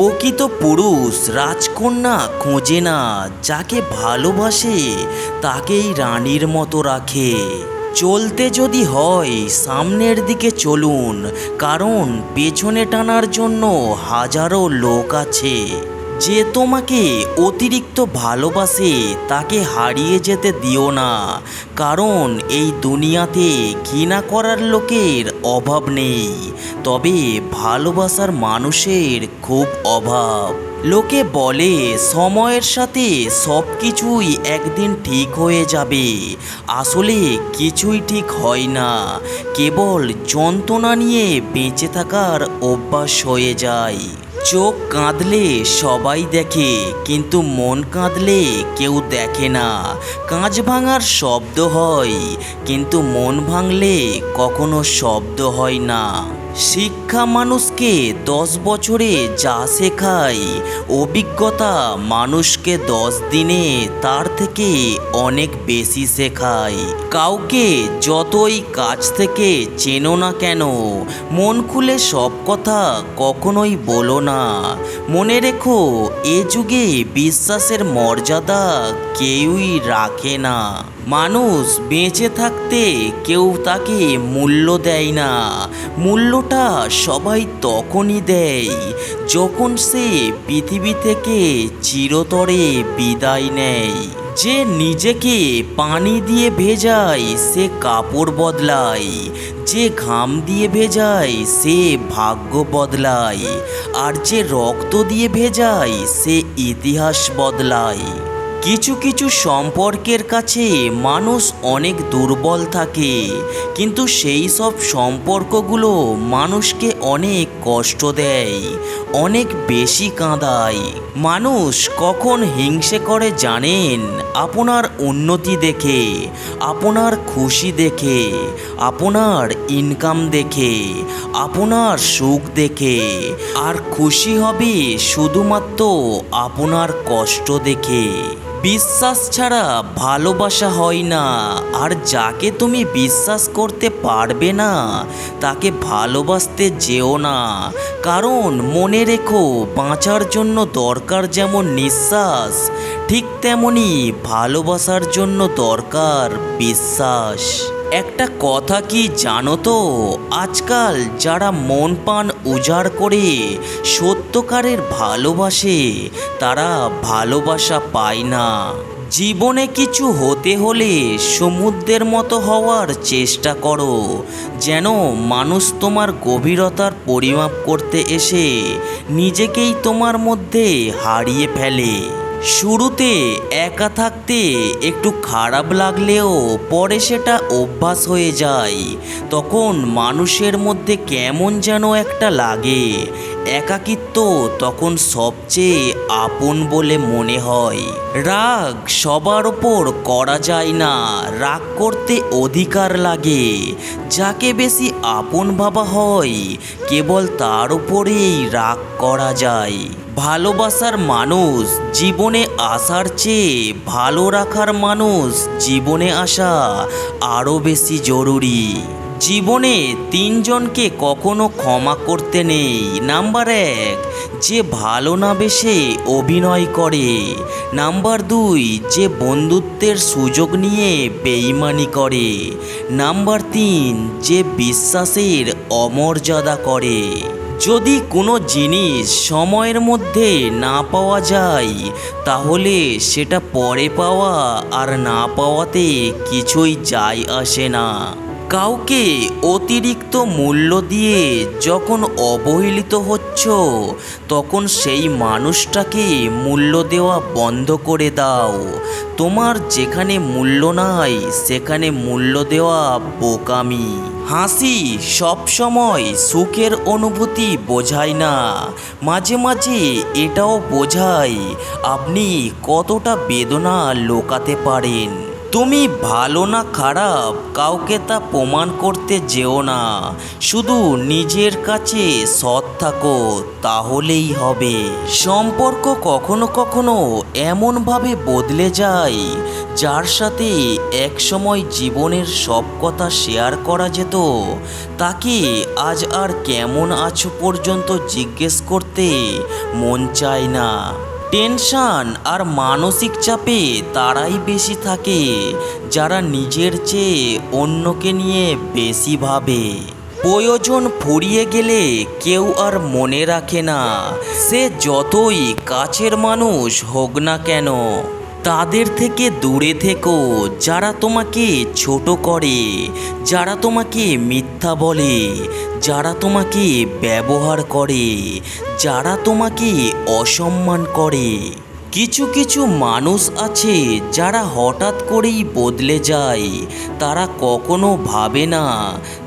প্রকৃত পুরুষ, রাজকন্যা খোঁজে না, যাকে ভালোবাসে তাকেই রানীর মতো রাখে। চলতে যদি হয়, সামনের দিকে চলুন, কারণ পেছনে টানার জন্য হাজারো লোক আছে। যে তোমাকে অতিরিক্ত ভালোবাসে, তাকে হারিয়ে যেতে দিও না। কারণ এই দুনিয়াতে ঘৃণা করার লোকের অভাব নেই। তবে ভালোবাসার মানুষের খুব অভাব। লোকে বলে, সময়ের সাথে সব কিছুই একদিন ঠিক হয়ে যাবে। আসলে কিছুই ঠিক হয় না। কেবল যন্ত্রণা নিয়ে বেঁচে থাকার অভ্যাস হয়ে যায়। চোখ কাঁদলে সবাই দেখে, কিন্তু মন কাঁদলে কেউ দেখে না। কাঁচ ভাঙার শব্দ হয়, কিন্তু মন ভাঙলে কখনো শব্দ হয় না। শিক্ষা মানুষকে দশ বছরে যা শেখায়, অভিজ্ঞতা মানুষকে দশ দিনে তার থেকে অনেক বেশি শেখায়। কাউকে যতই কাছ থেকে চেনো না কেন, মন খুলে সব কথা কখনোই বলো না। মনে রেখো, এ যুগে বিশ্বাসের মর্যাদা কেউই রাখে না। মানুষ বেঁচে থাকতে কেউ তাকে মূল্য দেয় না। মূল্যটা সবাই তখনই দেয় যখন সে পৃথিবী থেকে চিরতরে বিদায় নেয়। যে নিজেকে পানি দিয়ে ভেজায় সে কাপড় বদলায়, যে ঘাম দিয়ে ভেজায় সে ভাগ্য বদলায়, আর যে রক্ত দিয়ে ভেজায় সে ইতিহাস বদলায়। কিছু কিছু সম্পর্কের কাছে মানুষ অনেক দুর্বল থাকে, কিন্তু সেই সব সম্পর্কগুলো মানুষকে অনেক কষ্ট দেয়, অনেক বেশি কাঁদায়। মানুষ কখন হিংসে করে জানেন? আপনার উন্নতি দেখে, আপনার খুশি দেখে, আপনার ইনকাম দেখে, আপনার সুখ দেখে। আর খুশি হবে শুধুমাত্র আপনার কষ্ট দেখে। বিশ্বাস ছাড়া ভালোবাসা হয় না। আর যাকে তুমি বিশ্বাস করতে পারবে না, তাকে ভালোবাসতে যেও না। কারণ মনে রেখো, বাঁচার জন্য দরকার যেমন নিঃশ্বাস, ঠিক তেমনই ভালোবাসার জন্য দরকার বিশ্বাস। একটা কথা কি জানো তো? আজকাল যারা মন পান উজাড় করে, সত্যকারের ভালোবাসে, তারা ভালোবাসা পায় না। জীবনে কিছু হতে হলে সমুদ্রের মতো হওয়ার চেষ্টা করো, যেন মানুষ তোমার গভীরতার পরিমাপ করতে এসে নিজেকেই তোমার মধ্যে হারিয়ে ফেলে। শুরুতে একা থাকতে একটু খারাপ লাগলেও পরে সেটা অভ্যাস হয়ে যায়। তখন মানুষের মধ্যে কেমন যেন একটা লাগে। একাকিত্ব তখন সবচেয়ে আপন বলে মনে হয়। রাগ সবার ওপর করা যায় না, রাগ করতে অধিকার লাগে। যাকে বেশি আপন ভাবা হয়, কেবল তার উপরেই রাগ করা যায়। ভালোবাসার মানুষ জীবনে আসার চেয়ে ভালো রাখার মানুষ জীবনে আসা আরও বেশি জরুরি। জীবনে তিনজনকে কখনো ক্ষমা করতে নেই। নাম্বার এক, যে ভালো না বেশে অভিনয় করে। নাম্বার দুই, যে বন্ধুত্বের সুযোগ নিয়ে বেইমানি করে। নাম্বার তিন, যে বিশ্বাসের অমর্যাদা করে। যদি কোনো জিনিস সময়ের মধ্যে না পাওয়া যায়, তাহলে সেটা পরে পাওয়া আর না পাওয়াতে কিছুই যায় আসে না। কাউকে অতিরিক্ত মূল্য দিয়ে যখন অবহেলিত হচ্ছ, তখন সেই মানুষটাকে মূল্য দেওয়া বন্ধ করে দাও। তোমার যেখানে মূল্য নাই, সেখানে মূল্য দেওয়া বোকামি। হাসি সবসময় সুখের অনুভূতি বোঝায় না। মাঝে মাঝে এটাও বোঝায়, আপনি কতটা বেদনা লোকাতে পারেন। তুমি ভালো না খারাপ, কাউকে তা প্রমাণ করতে যেও না। শুধু নিজের কাছে সৎ থাকো, তাহলেই হবে। সম্পর্ক কখনো কখনো এমনভাবে বদলে যায়, যার সাথে একসময় জীবনের সব কথা শেয়ার করা যেত। তাকে আজ আর কেমন আছো পর্যন্ত জিজ্ঞেস করতে মন চায় না। টেনশন আর মানসিক চাপে তারাই বেশি থাকে, যারা নিজের চেয়ে অন্যকে নিয়ে বেশি ভাবে। প্রয়োজন ফুরিয়ে গেলে কেউ আর মনে রাখে না, সে যতই কাছের মানুষ হোক না কেন। তাদের থেকে দূরে থেকো, যারা তোমাকে ছোট করে, যারা তোমাকে মিথ্যা বলে, যারা তোমাকে ব্যবহার করে, যারা তোমাকে অসম্মান করে। কিছু কিছু মানুষ আছে যারা হঠাৎ করেই বদলে যায়, তারা কখনো ভাবে না,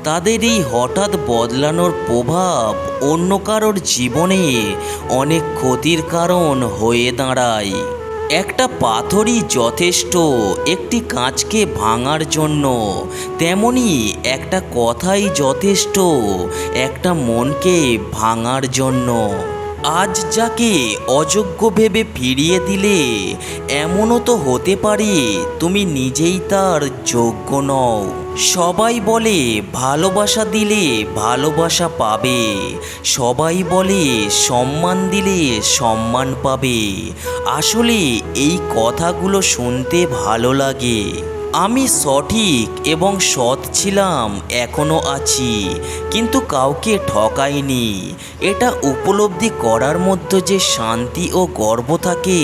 তাদের এই হঠাৎ বদলানোর প্রভাব অন্য কারোর জীবনে অনেক ক্ষতির কারণ হয়ে দাঁড়ায়। একটা পাথরই যথেষ্ট, একটি কাঁচকে ভাঙার জন্য। তেমনি একটা কথাই যথেষ্ট, একটা মনকে ভাঙার জন্য। আজ যাকে অযোগ্য ভেবে ফিরিয়ে দিলে, এমনও তো হতে পারে তুমি নিজেই তার যোগ্য নও। সবাই বলে ভালোবাসা দিলে ভালোবাসা পাবে। সবাই বলে সম্মান দিলে সম্মান পাবে। আসলে এই কথাগুলো শুনতে ভালো লাগে। আমি সঠিক এবং সৎ ছিলাম এখনও আছি, কিন্তু কাউকে ঠকাইনি। এটা উপলব্ধি করার মধ্যে যে শান্তি ও গর্ব থাকে,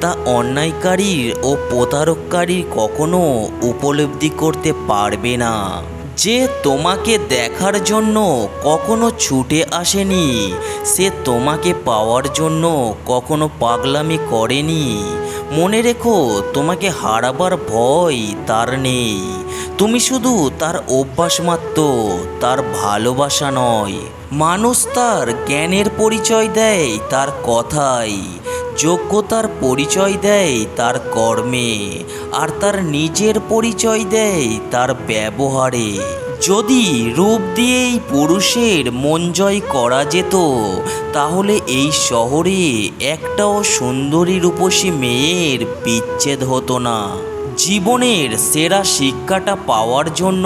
তা অন্যায়কারীর ও প্রতারককারীর কখনো উপলব্ধি করতে পারবে না। যে তোমাকে দেখার জন্য কখনো ছুটে আসেনি, সে তোমাকে পাওয়ার জন্য কখনো পাগলামি করেনি মনে রেখো, তোমাকে হারাবার ভয় তার নেই। তুমি শুধু তার অভ্যাস মাত্র, তার ভালোবাসা নয়। মানুষ তার জ্ঞানের পরিচয় দেয়, তার কথায় যোগ্যতার পরিচয় দেয়, তার কর্মে। আর তার নিজের পরিচয় দেয়, তার ব্যবহারে। যদি রূপ দিয়েই পুরুষের মন জয় করা যেত, তাহলে এই শহরে একটাও সুন্দরী রূপসী মেয়ের বিচ্ছেদ হতো না। জীবনের সেরা শিক্ষাটা পাওয়ার জন্য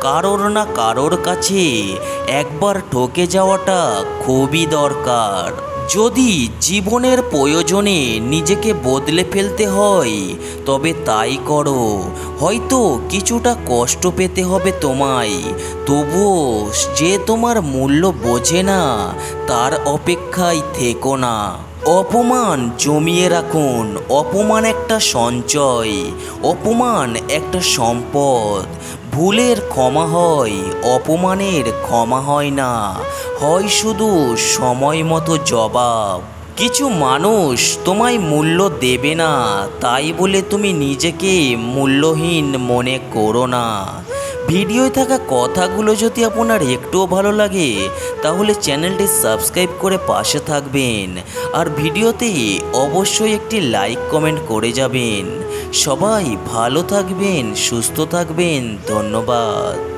কারোর না কারোর কাছে একবার ঠকে যাওয়াটা খুবই দরকার। যদি জীবনের প্রয়োজনে নিজেকে বদলে ফেলতে হয়, তবে তাই করো। হয়তো কিছুটা কষ্ট পেতে হবে তোমায়, তবুও যে তোমার মূল্য বোঝে না, তার অপেক্ষায় থেকো না। অপমান জমিয়ে রাখুন, অপমান একটা সঞ্চয়, অপমান একটা সম্পদ। ভুলের ক্ষমা হয়, অপমানের ক্ষমা হয় না। হয় শুধু সময় মতো জবাব। কিছু মানুষ তোমায় মূল্য দেবে না, তাই বলে তুমি নিজেকে মূল্যহীন মনে করো না। ভিডিওয় থাকা কথাগুলো যদি আপনার একটুও ভালো লাগে, তাহলে চ্যানেলটি সাবস্ক্রাইব করে পাশে থাকবেন। আর ভিডিওতে অবশ্যই একটি লাইক কমেন্ট করে যাবেন। সবাই ভালো থাকবেন, সুস্থ থাকবেন, ধন্যবাদ।